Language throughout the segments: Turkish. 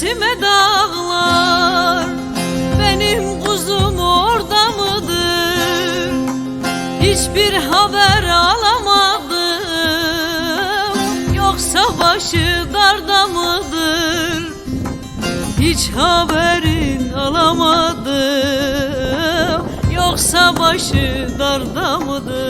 Göğsüme dağlar. Benim kuzum orada mıdır? Hiçbir haber alamadım. Yoksa başı darda mıdır? Hiç haberin alamadım. Yoksa başı darda mıdır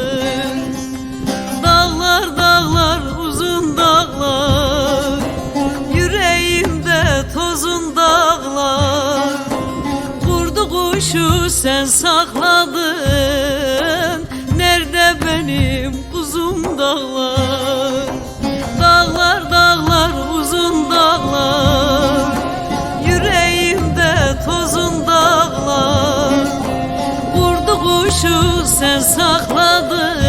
sen sakladın? Nerede benim kuzum dağlar? Dağlar dağlar uzun dağlar. Yüreğimde tozun dağlar. Kurdu kuşu sen sakladın